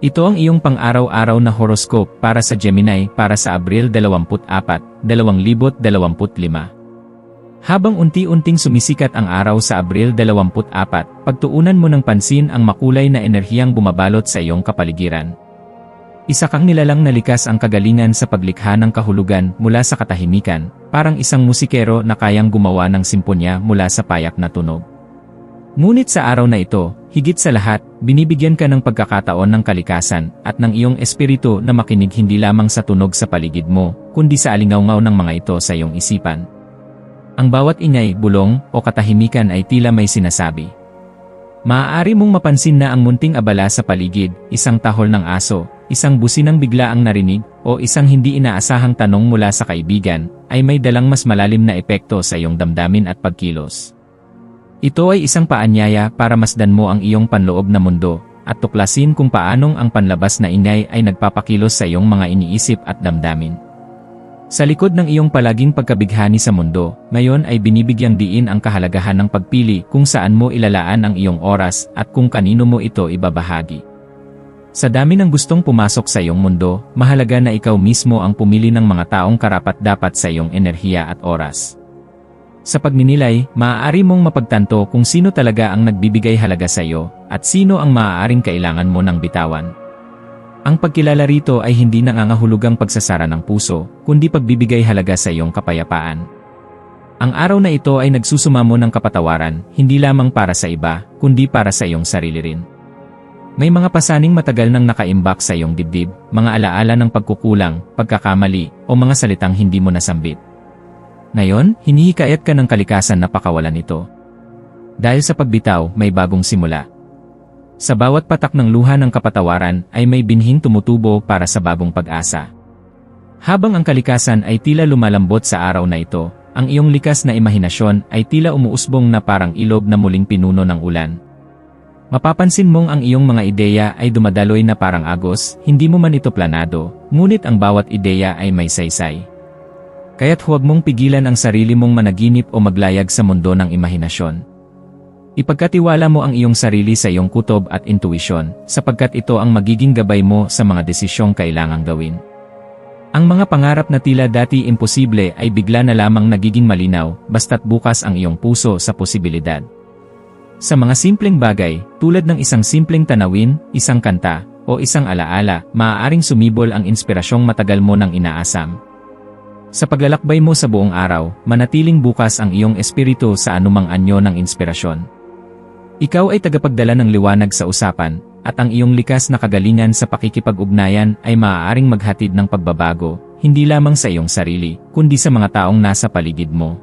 Ito ang iyong pang-araw-araw na horoscope para sa Gemini para sa Abril 24, 2025. Habang unti-unting sumisikat ang araw sa Abril 24, pagtuunan mo ng pansin ang makulay na enerhiyang bumabalot sa iyong kapaligiran. Isa kang nilalang na likas ang kagalingan sa paglikha ng kahulugan mula sa katahimikan, parang isang musikero na kayang gumawa ng simponya mula sa payak na tunog. Ngunit sa araw na ito, higit sa lahat, binibigyan ka ng pagkakataon ng kalikasan at ng iyong espiritu na makinig hindi lamang sa tunog sa paligid mo, kundi sa alingawngaw ng mga ito sa iyong isipan. Ang bawat ingay, bulong, o katahimikan ay tila may sinasabi. Maaari mong mapansin na ang munting abala sa paligid, isang tahol ng aso, isang businang bigla ang narinig, o isang hindi inaasahang tanong mula sa kaibigan, ay may dalang mas malalim na epekto sa iyong damdamin at pagkilos. Ito ay isang paanyaya para masdan mo ang iyong panloob na mundo, at tuklasin kung paanong ang panlabas na ingay ay nagpapakilos sa iyong mga iniisip at damdamin. Sa likod ng iyong palaging pagkabighani sa mundo, ngayon ay binibigyang diin ang kahalagahan ng pagpili kung saan mo ilalaan ang iyong oras at kung kanino mo ito ibabahagi. Sa dami ng gustong pumasok sa iyong mundo, mahalaga na ikaw mismo ang pumili ng mga taong karapat-dapat sa iyong enerhiya at oras. Sa pagninilay, maaari mong mapagtanto kung sino talaga ang nagbibigay halaga sa iyo, at sino ang maaaring kailangan mo ng bitawan. Ang pagkilala rito ay hindi nangangahulugang pagsasara ng puso, kundi pagbibigay halaga sa iyong kapayapaan. Ang araw na ito ay nagsusumamo ng kapatawaran, hindi lamang para sa iba, kundi para sa iyong sarili rin. May mga pasaning matagal nang nakaimbak sa iyong dibdib, mga alaala ng pagkukulang, pagkakamali, o mga salitang hindi mo nasambit. Ngayon, hinihikayat ka ng kalikasan na pakawalan ito. Dahil sa pagbitaw, may bagong simula. Sa bawat patak ng luha ng kapatawaran ay may binhing tumutubo para sa bagong pag-asa. Habang ang kalikasan ay tila lumalambot sa araw na ito, ang iyong likas na imahinasyon ay tila umuusbong na parang ilog na muling pinuno ng ulan. Mapapansin mong ang iyong mga ideya ay dumadaloy na parang agos, hindi mo man ito planado, ngunit ang bawat ideya ay may saysay. Kaya't huwag mong pigilan ang sarili mong managinip o maglayag sa mundo ng imahinasyon. Ipagkatiwala mo ang iyong sarili sa iyong kutob at intuisyon, sapagkat ito ang magiging gabay mo sa mga desisyong kailangang gawin. Ang mga pangarap na tila dati imposible ay bigla na lamang nagiging malinaw, basta't bukas ang iyong puso sa posibilidad. Sa mga simpleng bagay, tulad ng isang simpleng tanawin, isang kanta, o isang alaala, maaaring sumibol ang inspirasyong matagal mo nang inaasam. Sa paglalakbay mo sa buong araw, manatiling bukas ang iyong espiritu sa anumang anyo ng inspirasyon. Ikaw ay tagapagdala ng liwanag sa usapan, at ang iyong likas na kagalingan sa pakikipag-ugnayan ay maaaring maghatid ng pagbabago, hindi lamang sa iyong sarili, kundi sa mga taong nasa paligid mo.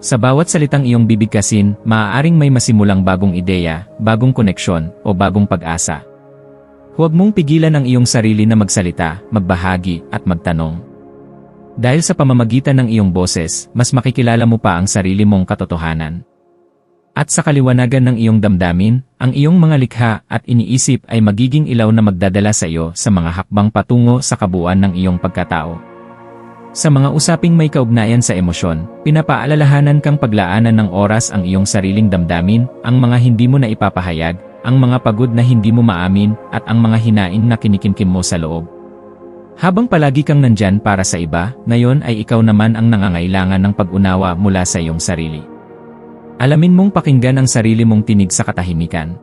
Sa bawat salitang iyong bibigkasin, maaaring may masimulang bagong ideya, bagong koneksyon, o bagong pag-asa. Huwag mong pigilan ang iyong sarili na magsalita, magbahagi, at magtanong. Dahil sa pamamagitan ng iyong boses, mas makikilala mo pa ang sarili mong katotohanan. At sa kaliwanagan ng iyong damdamin, ang iyong mga likha at iniisip ay magiging ilaw na magdadala sa iyo sa mga hakbang patungo sa kabuuan ng iyong pagkatao. Sa mga usaping may kaugnayan sa emosyon, pinapaalalahanan kang paglaanan ng oras ang iyong sariling damdamin, ang mga hindi mo na ipapahayag, ang mga pagod na hindi mo maamin, at ang mga hinaing na kinikimkim mo sa loob. Habang palagi kang nandyan para sa iba, ngayon ay ikaw naman ang nangangailangan ng pag-unawa mula sa iyong sarili. Alamin mong pakinggan ang sarili mong tinig sa katahimikan.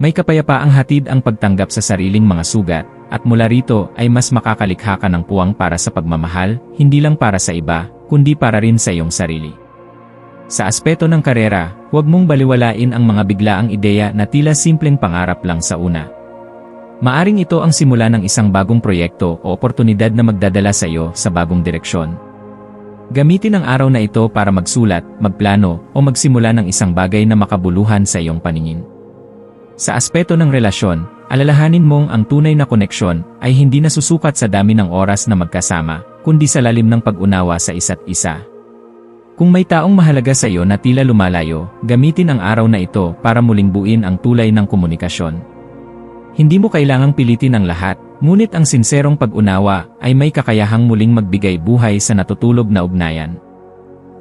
May kapayapaang hatid ang pagtanggap sa sariling mga sugat, at mula rito ay mas makakalikha ka ng puwang para sa pagmamahal, hindi lang para sa iba, kundi para rin sa iyong sarili. Sa aspeto ng karera, huwag mong baliwalain ang mga biglaang ideya na tila simpleng pangarap lang sa una. Maaring ito ang simula ng isang bagong proyekto o oportunidad na magdadala sa iyo sa bagong direksyon. Gamitin ang araw na ito para magsulat, magplano, o magsimula ng isang bagay na makabuluhan sa iyong paningin. Sa aspeto ng relasyon, alalahanin mong ang tunay na koneksyon ay hindi nasusukat sa dami ng oras na magkasama, kundi sa lalim ng pag-unawa sa isa't isa. Kung may taong mahalaga sa iyo na tila lumalayo, gamitin ang araw na ito para muling buin ang tulay ng komunikasyon. Hindi mo kailangang pilitin ang lahat, ngunit ang sinserong pag-unawa ay may kakayahang muling magbigay buhay sa natutulog na ugnayan.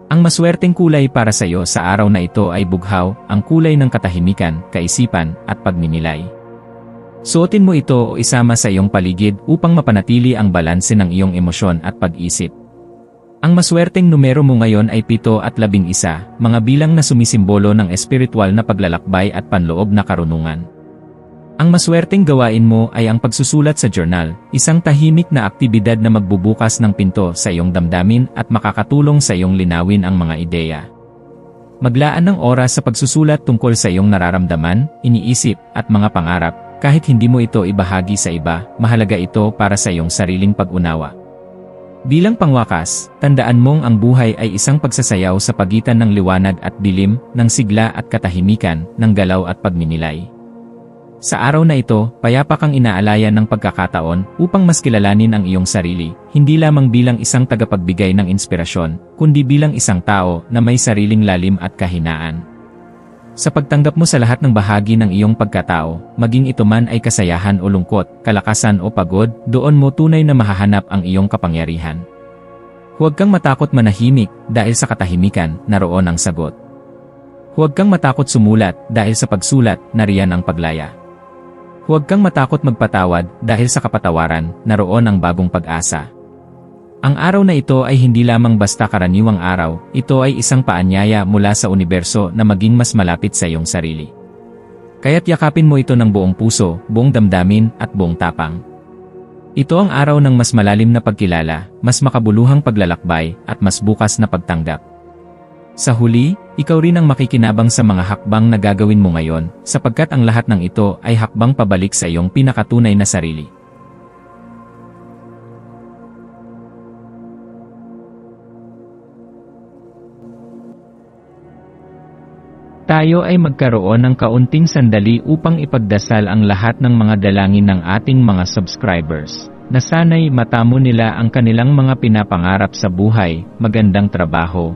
Ang maswerteng kulay para sa iyo sa araw na ito ay bughaw, ang kulay ng katahimikan, kaisipan, at pagninilay. Suotin mo ito o isama sa iyong paligid upang mapanatili ang balanse ng iyong emosyon at pag-isip. Ang maswerteng numero mo ngayon ay 7 at 11, mga bilang na sumisimbolo ng espiritual na paglalakbay at panloob na karunungan. Ang maswerteng gawain mo ay ang pagsusulat sa journal, isang tahimik na aktibidad na magbubukas ng pinto sa iyong damdamin at makakatulong sa iyong linawin ang mga ideya. Maglaan ng oras sa pagsusulat tungkol sa iyong nararamdaman, iniisip, at mga pangarap, kahit hindi mo ito ibahagi sa iba, mahalaga ito para sa iyong sariling pag-unawa. Bilang pangwakas, tandaan mong ang buhay ay isang pagsasayaw sa pagitan ng liwanag at dilim, ng sigla at katahimikan, ng galaw at pagninilay. Sa araw na ito, payapa kang inaalayan ng pagkakataon upang mas kilalanin ang iyong sarili, hindi lamang bilang isang tagapagbigay ng inspirasyon, kundi bilang isang tao na may sariling lalim at kahinaan. Sa pagtanggap mo sa lahat ng bahagi ng iyong pagkatao, maging ito man ay kasayahan o lungkot, kalakasan o pagod, doon mo tunay na mahahanap ang iyong kapangyarihan. Huwag kang matakot manahimik dahil sa katahimikan, naroon ang sagot. Huwag kang matakot sumulat dahil sa pagsulat, nariyan ang paglaya. Huwag kang matakot magpatawad dahil sa kapatawaran, naroon ang bagong pag-asa. Ang araw na ito ay hindi lamang basta karaniwang araw, ito ay isang paanyaya mula sa universo na maging mas malapit sa iyong sarili. Kaya't yakapin mo ito ng buong puso, buong damdamin, at buong tapang. Ito ang araw ng mas malalim na pagkilala, mas makabuluhang paglalakbay, at mas bukas na pagtanggap. Sa huli, ikaw rin ang makikinabang sa mga hakbang na gagawin mo ngayon, sapagkat ang lahat ng ito ay hakbang pabalik sa iyong pinakatunay na sarili. Tayo ay magkaroon ng kaunting sandali upang ipagdasal ang lahat ng mga dalangin ng ating mga subscribers, na sana'y matamo nila ang kanilang mga pinapangarap sa buhay, magandang trabaho,